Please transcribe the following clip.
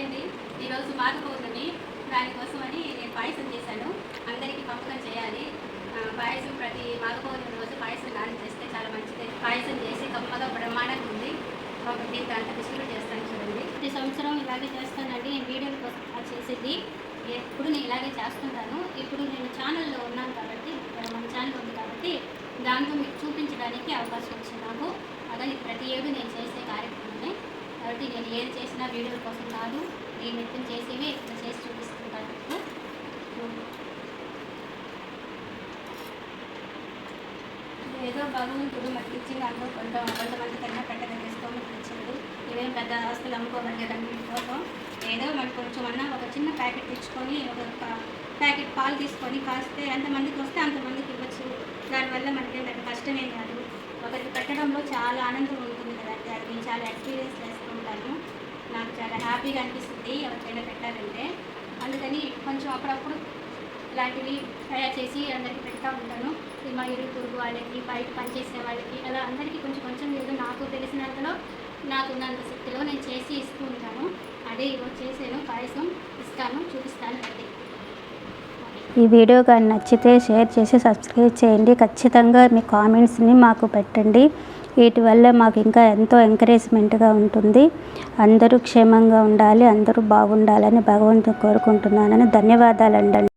అయింది ఈరోజు మాఘ పౌర్ణమి దానికోసమని నేను పాయసం చేశాను. అందరికీ పంపకం చేయాలి. పాయసం ప్రతి మాఘ పౌర్ణమి రోజు పాయసం నాని చేస్తే చాలా మంచిది. పాయసం చేసి గొప్పగా బ్రహ్మాండంగా ఉంది. కాబట్టి దాంట్లో డిస్ట్రిబ్యూట్ చేస్తాను చూడండి. ప్రతి సంవత్సరం ఇలాగే చేస్తానండి. నేను వీడియోల కోసం చేసింది చేసేది. ఎప్పుడు నేను ఇలాగే చేస్తుంటాను. ఇప్పుడు నేను ఛానల్లో ఉన్నాను కాబట్టి మన ఛానల్ ఉంది కాబట్టి దాంట్లో మీకు చూపించడానికి అవకాశం వచ్చింది నాకు అలాగే ప్రతి ఏడు నేను చేసి కాబట్టి నేను ఏది చేసినా వీడియోల కోసం కాదు నేను నిత్యం చేసేవి ఇక్కడ చేసి చూపిస్తుంటాను. ఏదో భగవంతుడు మనకి ఇచ్చిన దాంట్లో కొంత కొంతమంది కన్నా పెట్టగా చేసుకోమని ఇచ్చాడు ఇవేం పెద్ద ఆస్తులు అమ్ముకోవట్లేదండి కోసం ఏదో మనకు కొంచెం అన్నా ఒక చిన్న ప్యాకెట్ తెచ్చుకొని ఒక ప్యాకెట్ పాలు తీసుకొని కాస్తే ఎంతమందికి వస్తే అంతమందికి ఇవ్వచ్చు. దానివల్ల మనకి పెద్ద కష్టమేం కాదు. ఒకరికి పెట్టడంలో చాలా ఆనందం ఉంటుంది కదండి. అది నేను చాలా ఎక్స్పీరియన్స్ చేస్తూ ఉంటాను. నాకు చాలా హ్యాపీగా అనిపిస్తుంది ఎవరికైనా పెట్టాలంటే. అందుకని కొంచెం అప్పుడప్పుడు ఇలాంటివి తయారు చేసి అందరికీ పెడతా ఉంటాను. మా ఇరు పొరుగు వాళ్ళకి బయట పనిచేసే వాళ్ళకి అలా అందరికీ కొంచెం కొంచెం ఏదో నాకు తెలిసినంతలో నాకున్నంత శక్తిలో నేను చేసి ఇస్తూ ఉంటాను. అదే ఈరోజు చేసాను పాయసం ఇస్తాను చూపిస్తాను రండి ఈ వీడియో కానీ నచ్చితే షేర్ చేసి సబ్స్క్రైబ్ చేయండి. ఖచ్చితంగా మీ కామెంట్స్ని మాకు పెట్టండి. వీటి వల్ల మాకు ఇంకా ఎంతో ఎంకరేజ్మెంట్గా ఉంటుంది. అందరూ క్షేమంగా ఉండాలి అందరూ బాగుండాలని భగవంతుని కోరుకుంటున్నానని ధన్యవాదాలండి.